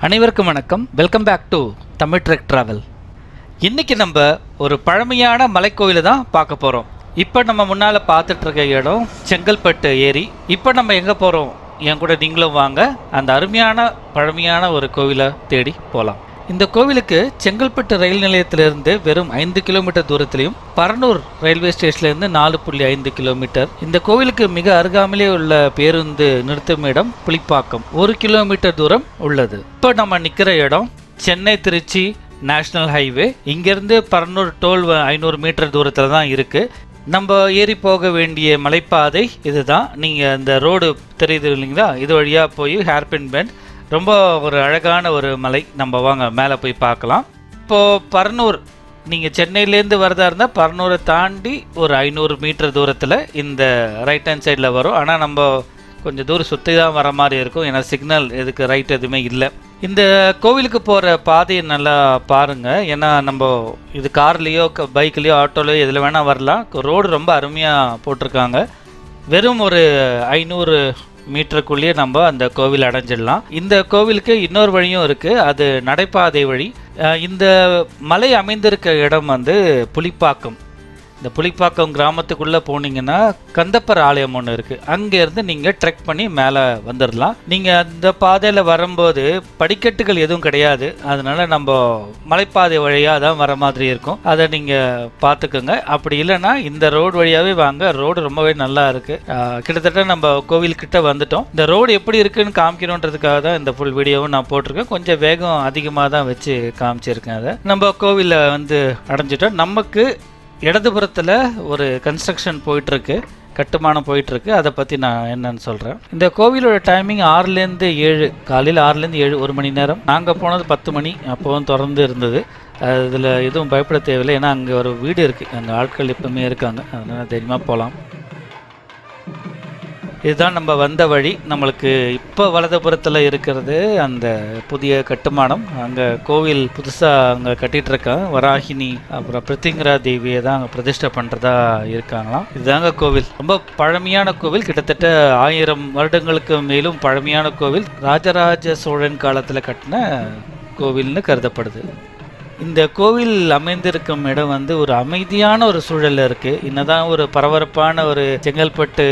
அனைவருக்கும் வணக்கம். Welcome back to Tamil trek travel இன்றைக்கி நம்ம ஒரு பழமையான மலைக்கோயிலை தான் பார்க்க போகிறோம் இப்போ நம்ம முன்னால் பார்த்துட்ருக்க இடம் செங்கல்பட்டு ஏரி. இப்போ நம்ம எங்கே போகிறோம் என் கூட நீங்களும் வாங்க. அந்த அருமையான பழமையான ஒரு கோவிலை தேடி போகலாம் இந்த கோவிலுக்கு செங்கல்பட்டு ரயில் நிலையத்திலிருந்து வெறும் ஐந்து கிலோமீட்டர் தூரத்திலையும் பரனூர் ரயில்வே ஸ்டேஷன்லேருந்து நாலு புள்ளி ஐந்து கிலோமீட்டர். இந்த கோவிலுக்கு மிக அருகாமலே உள்ள பேருந்து நிறுத்தும் இடம் புலிப்பாக்கம். ஒரு கிலோமீட்டர் தூரம் உள்ளது. இப்போ நம்ம நிற்கிற இடம் சென்னை திருச்சி நேஷனல் ஹைவே. இங்கேருந்து பரனூர் டோல் ஐநூறு மீட்டர் தூரத்தில் தான் இருக்குது நம்ம ஏறி போக வேண்டிய மலைப்பாதை இதுதான். நீங்கள் அந்த ரோடு தெரியுது இல்லைங்களா? இது வழியாக போய் ஹேர்பின் பெண்ட் ரொம்ப ஒரு அழகான ஒரு மலை. நம்ம வாங்க மேலே போய் பார்க்கலாம். இப்போது பரனூர் நீங்கள் சென்னையிலேருந்து வரதா இருந்தால் பரனூரை தாண்டி ஒரு ஐநூறு மீட்டர் தூரத்தில் இந்த ரைட் ஹேண்ட் சைடில் வரும். ஆனால் நம்ம கொஞ்சம் தூரம் சுற்றி தான் வர மாதிரி இருக்கும். ஏன்னா சிக்னல் இதுக்கு ரைட் எதுவுமே இல்லை. இந்த கோவிலுக்கு போகிற பாதையை நல்லா பாருங்கள் ஏன்னா நம்ம இது கார்லேயோ பைக்லேயோ ஆட்டோலையோ எதில் வேணால் வரலாம். ரோடு ரொம்ப அருமையாக போட்டிருக்காங்க. வெறும் ஒரு ஐநூறு மீட்டருக்குள்ளேயே நம்ம அந்த கோவில் அடைஞ்சிடலாம். இந்த கோவிலுக்கு இன்னொரு வழியும் இருக்குது அது நடைபாதை வழி. இந்த மலை அமைந்திருக்க இடம் வந்து புலிப்பாக்கம். இந்த புளிப்பாக்கம் கிராமத்துக்குள்ளே போனீங்கன்னா கந்தப்பர் ஆலயம் ஒன்று இருக்குது அங்கேருந்து நீங்கள் ட்ரெக் பண்ணி மேலே வந்துடலாம் நீங்கள் அந்த பாதையில் வரும்போது படிக்கட்டுகள் எதுவும் கிடையாது. அதனால் நம்ம மலைப்பாதை வழியாக தான் வர மாதிரி இருக்கும். அதை நீங்கள் பார்த்துக்கோங்க. அப்படி இல்லைன்னா இந்த ரோடு வழியாகவே வாங்க. ரோடு ரொம்பவே நல்லா இருக்குது கிட்டத்தட்ட நம்ம கோவில்கிட்ட வந்துட்டோம். இந்த ரோடு எப்படி இருக்குன்னு காமிக்கணுன்றதுக்காக தான் இந்த ஃபுல் வீடியோவும் நான் போட்டிருக்கேன். கொஞ்சம் வேகம் அதிகமாக தான் வச்சு காமிச்சிருக்கேன் அதை. நம்ம கோவிலை வந்து அடைஞ்சிட்டோம். நமக்கு இடதுபுறத்தில் ஒரு கன்ஸ்ட்ரக்ஷன் போயிட்டுருக்கு கட்டுமானம் போயிட்டுருக்கு. அதை பற்றி நான் என்னன்னு சொல்கிறேன் இந்த கோவிலோட டைமிங் ஆறுலேருந்து ஏழு காலையில் ஆறுலேருந்து ஏழு ஒரு மணி நேரம். நாங்கள் போனது பத்து மணி அப்போவும் திறந்து இருந்தது. அதில் எதுவும் பயப்பட தேவையில்லை. ஏன்னா அங்கே ஒரு வீடு இருக்குது அங்கே ஆட்கள் எப்பவுமே இருக்காங்க. அதனால் தைரியமாக போகலாம் இதுதான் நம்ம வந்த வழி. நம்மளுக்கு இப்போ வலதுபுறத்தில் இருக்கிறது அந்த புதிய கட்டுமானம். அங்கே கோவில் புதுசாக அங்கே கட்டிட்டு இருக்காங்க வராகினி அப்புறம் பிரித்திங்கரா தேவியை தான் அங்கே பிரதிஷ்டை பண்ணுறதா இருக்காங்களாம். இதுதாங்க கோவில். ரொம்ப பழமையான கோவில். கிட்டத்தட்ட ஆயிரம் வருடங்களுக்கு மேலும் பழமையான கோவில். ராஜராஜ சோழன் காலத்தில் கட்டின கோவில்னு கருதப்படுது. இந்த கோவில் அமைந்திருக்கும் இடம் வந்து ஒரு அமைதியான ஒரு சூழல்ல இருக்கு. என்னதான் ஒரு பரபரப்பான ஒரு செங்கல்பட்டு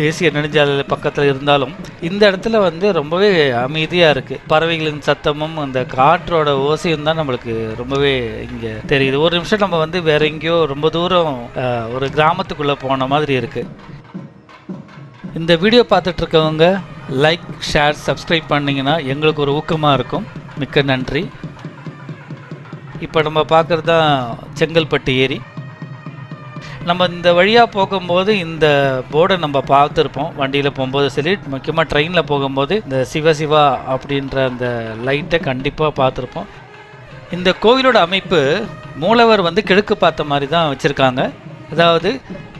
தேசிய நெடுஞ்சாலை பக்கத்தில் இருந்தாலும் இந்த இடத்துல வந்து ரொம்பவே அமைதியா இருக்கு. பறவைகளின் சத்தமும் அந்த காற்றோட ஓசையும் தான் நம்மளுக்கு ரொம்பவே இங்க தெரியுது. ஒரு நிமிஷம் நம்ம வந்து வேற எங்கேயோ ரொம்ப தூரம் ஒரு கிராமத்துக்குள்ள போன மாதிரி இருக்கு. இந்த வீடியோ பார்த்துட்டு இருக்கவங்க லைக் ஷேர் சப்ஸ்கிரைப் பண்ணிங்கன்னா எங்களுக்கு ஒரு ஊக்கமாக இருக்கும். மிக்க நன்றி. இப்போ நம்ம பார்க்குறது தான் செங்கல்பட்டு ஏரி. நம்ம இந்த வழியாக போகும்போது இந்த போர்டை நம்ம பார்த்துருப்போம். வண்டியில் போகும்போது சரி முக்கியமாக ட்ரெயினில் போகும்போது இந்த சிவ சிவா அப்படின்ற அந்த லைட்டை கண்டிப்பாக பார்த்துருப்போம். இந்த கோவிலோட அமைப்பு மூலவர் வந்து கிழக்கு பார்த்த மாதிரி தான் வச்சுருக்காங்க. அதாவது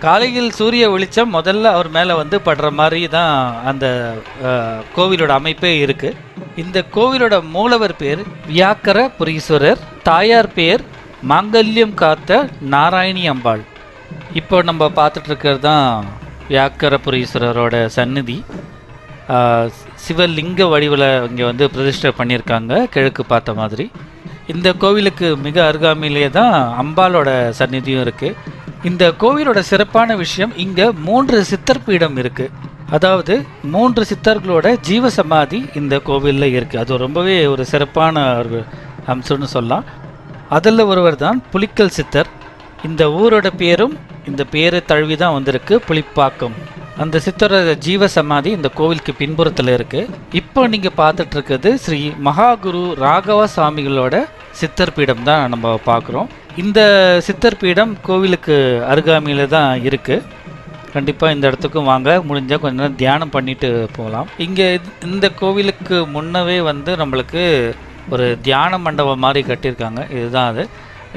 காலையில் சூரிய வெளிச்சம் முதல்ல அவர் மேலே வந்து படுற மாதிரி தான் அந்த கோவிலோட அமைப்பே இருக்குது இந்த கோவிலோட மூலவர் பேர் வியாக்கர புரீஸ்வரர் தாயார் பேர் மாங்கல்யம் காத்த நாராயணி அம்பாள். இப்போ நம்ம பார்த்துட்டு இருக்கிறது தான் வியாக்கரபுரீஸ்வரரோட சந்நிதி சிவலிங்க வடிவில் இங்கே வந்து பிரதிஷ்டை பண்ணியிருக்காங்க கிழக்கு பார்த்த மாதிரி. இந்த கோவிலுக்கு மிக அருகாமையிலே தான் அம்பாலோட சந்நிதியும் இருக்குது இந்த கோவிலோட சிறப்பான விஷயம் இங்கே மூன்று சித்தர் பீடம் இருக்குது அதாவது மூன்று சித்தர்களோட ஜீவ சமாதி இந்த கோவிலில் இருக்குது அது ரொம்பவே ஒரு சிறப்பான ஒரு அம்சம்னு சொல்லலாம். அதில் ஒருவர் தான் புலிக்கல் சித்தர். இந்த ஊரோட பேரும் இந்த பேரை தழுவி தான் வந்திருக்கு புலிப்பாக்கம். அந்த சித்தரோட ஜீவ சமாதி இந்த கோவிலுக்கு பின்புறத்தில் இருக்கு. இப்போ நீங்கள் பார்த்துட்டு இருக்கிறது ஸ்ரீ மகாகுரு ராகவ சாமிகளோட சித்தர் பீடம் தான் நம்ம பார்க்குறோம். இந்த சித்தர் பீடம் கோவிலுக்கு அருகாமையில் தான் இருக்குது கண்டிப்பாக இந்த இடத்துக்கும் வாங்க. முடிஞ்சால் கொஞ்ச நேரம் தியானம் பண்ணிட்டு போகலாம் இங்கே இந்த கோவிலுக்கு முன்னவே வந்து நம்மளுக்கு ஒரு தியான மண்டபம் மாதிரி கட்டியிருக்காங்க. இதுதான் அது.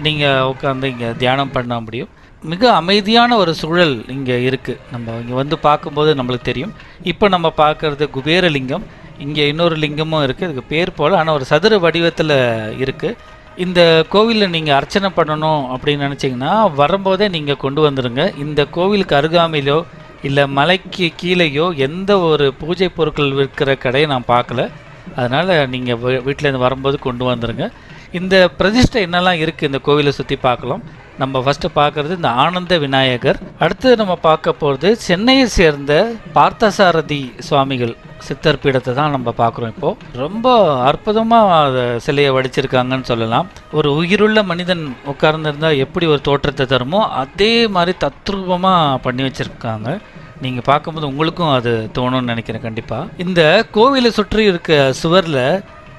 நீங்கள் உட்காந்து இங்கே தியானம் பண்ண முடியும். மிக அமைதியான ஒரு சூழல் இங்கே இருக்குது நம்ம இங்கே வந்து பார்க்கும்போது நம்மளுக்கு தெரியும். இப்போ நம்ம பார்க்குறது குபேரலிங்கம். இங்கே இன்னொரு லிங்கமும் இருக்குது இதுக்கு பேர் போல் ஆனால் ஒரு சதுர வடிவத்தில் இருக்குது இந்த கோவிலில் நீங்கள் அர்ச்சனை பண்ணணும் அப்படின்னு நினச்சிங்கன்னா வரும்போதே நீங்கள் கொண்டு வந்துடுங்க இந்த கோவிலுக்கு அருகாமையிலோ இல்லை மலைக்கு கீழேயோ எந்த ஒரு பூஜை பொருட்கள் விற்கிற கடையை நான் பார்க்கல. அதனால் நீங்கள் வீட்டிலேருந்து வரும்போது கொண்டு வந்துடுங்க இந்த பிரதிஷ்டை என்னெல்லாம் இருக்குது இந்த கோவிலை சுற்றி பார்க்கலாம். நம்ம ஃபஸ்ட்டு பார்க்குறது இந்த ஆனந்த விநாயகர். அடுத்து நம்ம பார்க்க போகிறது சென்னையை சேர்ந்த பார்த்தசாரதி சுவாமிகள் சித்தர் பீடத்தை தான் நம்ம பார்க்குறோம் இப்போது ரொம்ப அற்புதமாக அதை சிலையை வடிச்சிருக்காங்கன்னு சொல்லலாம். ஒரு உயிருள்ள மனிதன் உட்கார்ந்துருந்தால் எப்படி ஒரு தோற்றத்தை தருமோ அதே மாதிரி தத்ரூபமாக பண்ணி வச்சுருக்காங்க. நீங்கள் பார்க்கும்போது உங்களுக்கும் அது தோணும்னு நினைக்கிறேன் கண்டிப்பாக இந்த கோவிலை சுற்றி இருக்க சுவரில்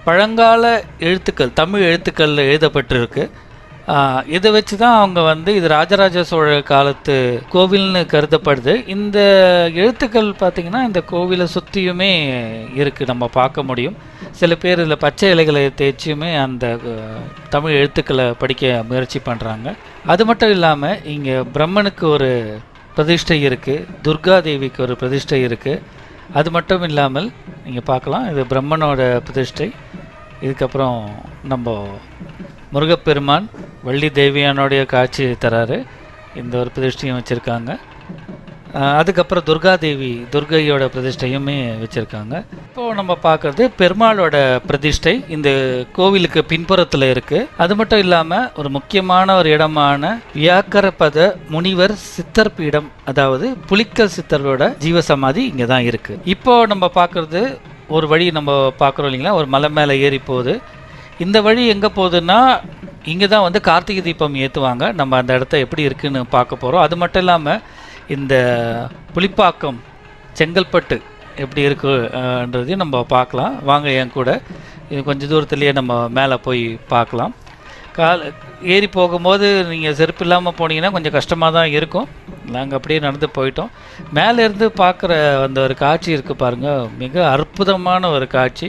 பழங்கால எழுத்துக்கள் தமிழ் எழுத்துக்களில் எழுதப்பட்டிருக்கு. இதை வச்சு தான் அவங்க வந்து இது ராஜராஜ சோழ காலத்து கோவில்னு கருதப்படுது. இந்த எழுத்துக்கள் பார்த்திங்கன்னா இந்த கோவிலை சுற்றியுமே இருக்குது நம்ம பார்க்க முடியும். சில பேர் இதில் பச்சை இலைகளை தேய்ச்சியுமே அந்த தமிழ் எழுத்துக்களை படிக்க முயற்சி பண்ணுறாங்க அது மட்டும் இல்லாமல் இங்கே பிரம்மனுக்கு ஒரு பிரதிஷ்டை இருக்குது துர்கா தேவிக்கு ஒரு பிரதிஷ்டை இருக்குது அது மட்டும் இல்லாமல் நீங்கள் பார்க்கலாம் இது பிரம்மனோட பிரதிஷ்டை. இதுக்கப்புறம் நம்ம முருகப்பெருமான் வள்ளி தேவியானுடைய காட்சி தராரு. இந்த ஒரு பிரதிஷ்டையும் வச்சுருக்காங்க. அதுக்கப்புறம் துர்கா தேவி துர்கையோட பிரதிஷ்டையுமே வச்சுருக்காங்க. இப்போது நம்ம பார்க்குறது பெருமாளோட பிரதிஷ்டை. இந்த கோவிலுக்கு பின்புறத்தில் இருக்குது அது மட்டும் இல்லாமல் ஒரு முக்கியமான ஒரு இடமான வியாக்கரபத முனிவர் சித்தர் பீடம் அதாவது புலிக்கல் சித்தரோட ஜீவசமாதி இங்கே தான் இருக்குது இப்போது நம்ம பார்க்குறது ஒரு வழி நம்ம பார்க்குறோம் இல்லைங்களா? ஒரு மலை மேலே ஏறி போகுது. இந்த வழி எங்கே போகுதுன்னா இங்கே தான் வந்து கார்த்திகை தீபம் ஏற்றுவாங்க நம்ம அந்த இடத்த எப்படி இருக்குதுன்னு பார்க்க போகிறோம் அது மட்டும் இல்லாமல் இந்த புளிப்பாக்கம் செங்கல்பட்டு எப்படி இருக்குன்றதையும் நம்ம பார்க்கலாம். வாங்க என் கூட. இது கொஞ்சம் தூரத்துலேயே நம்ம மேலே போய் பார்க்கலாம். கால் ஏறி போகும்போது நீங்கள் செருப்பு இல்லாமல் போனீங்கன்னா கொஞ்சம் கஷ்டமாக தான் இருக்கும். நாங்கள் அப்படியே நடந்து போயிட்டோம். மேலே இருந்து பார்க்குற அந்த ஒரு காட்சி இருக்குது பாருங்கள் மிக அற்புதமான ஒரு காட்சி.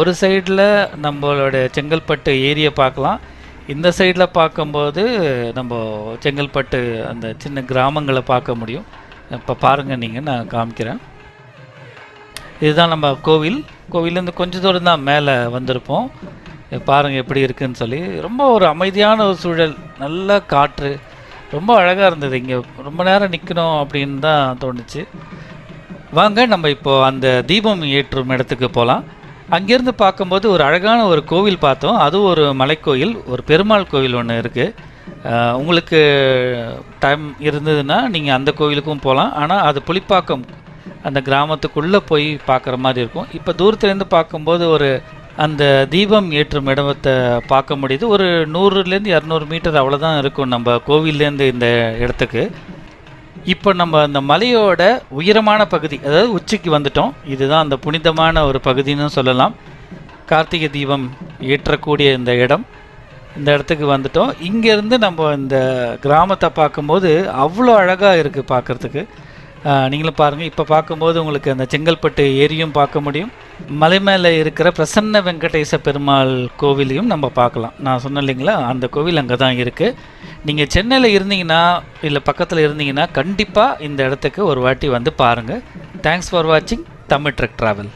ஒரு சைடில் நம்மளோட செங்கல்பட்டு ஏரியை பார்க்கலாம். இந்த சைடில் பார்க்கும்போது நம்ம செங்கல்பட்டு அந்த சின்ன கிராமங்களை பார்க்க முடியும். இப்போ பாருங்கள் நீங்கள் நான் காமிக்கிறேன். இதுதான் நம்ம கோவில். கோவிலேருந்து கொஞ்சம் தூரம் தான் மேலே வந்திருப்போம். பாருங்கள் எப்படி இருக்குன்னு சொல்லி ரொம்ப ஒரு அமைதியான ஒரு சூழல் நல்ல காற்று ரொம்ப அழகாக இருந்தது இங்கே. ரொம்ப நேரம் நிற்கணும் அப்படின்னு தான் தோணுச்சு. வாங்க நம்ம இப்போது அந்த தீபம் ஏற்றும் இடத்துக்கு போகலாம் அங்கேருந்து பார்க்கும்போது ஒரு அழகான ஒரு கோவில் பார்த்தோம். அதுவும் ஒரு மலைக்கோயில் ஒரு பெருமாள் கோவில் ஒன்று இருக்குது உங்களுக்கு டைம் இருந்ததுன்னா நீங்கள் அந்த கோவிலுக்கும் போகலாம் ஆனால் அது புளிப்பாக்கம் அந்த கிராமத்துக்குள்ளே போய் பார்க்குற மாதிரி இருக்கும். இப்போ தூரத்துலேருந்து பார்க்கும்போது ஒரு அந்த தீபம் ஏற்றும் இடத்தை பார்க்க முடியுது. ஒரு நூறுலேருந்து இரநூறு மீட்டர் அவ்வளோதான் இருக்கும் நம்ம கோவில்லேருந்து இந்த இடத்துக்கு. இப்போ நம்ம அந்த மலையோட உயரமான பகுதி அதாவது உச்சிக்கு வந்துட்டோம். இதுதான் அந்த புனிதமான ஒரு பகுதின்னு சொல்லலாம். கார்த்திகை தீபம் ஏற்றக்கூடிய இந்த இடம் இந்த இடத்துக்கு வந்துட்டோம். இங்கேருந்து நம்ம இந்த கிராமத்தை பார்க்கும்போது அவ்வளோ அழகாக இருக்குது பார்க்குறதுக்கு. நீங்களும் பாருங்கள் இப்போ பார்க்கும்போது உங்களுக்கு அந்த செங்கல்பட்டு ஏரியும் பார்க்க முடியும். மலை மேலே இருக்கிற பிரசன்ன வெங்கடேச பெருமாள் கோவிலையும் நம்ம பார்க்கலாம். நான் சொன்னேன் இல்லைங்களா? அந்த கோவில் அங்கே தான் இருக்குது நீங்கள் சென்னையில் இருந்தீங்கன்னா இல்லை பக்கத்தில் இருந்தீங்கன்னா கண்டிப்பாக இந்த இடத்துக்கு ஒரு வாட்டி வந்து பாருங்கள் தேங்க்ஸ் ஃபார் வாட்சிங் தமிழ் ட்ரக் ட்ராவல்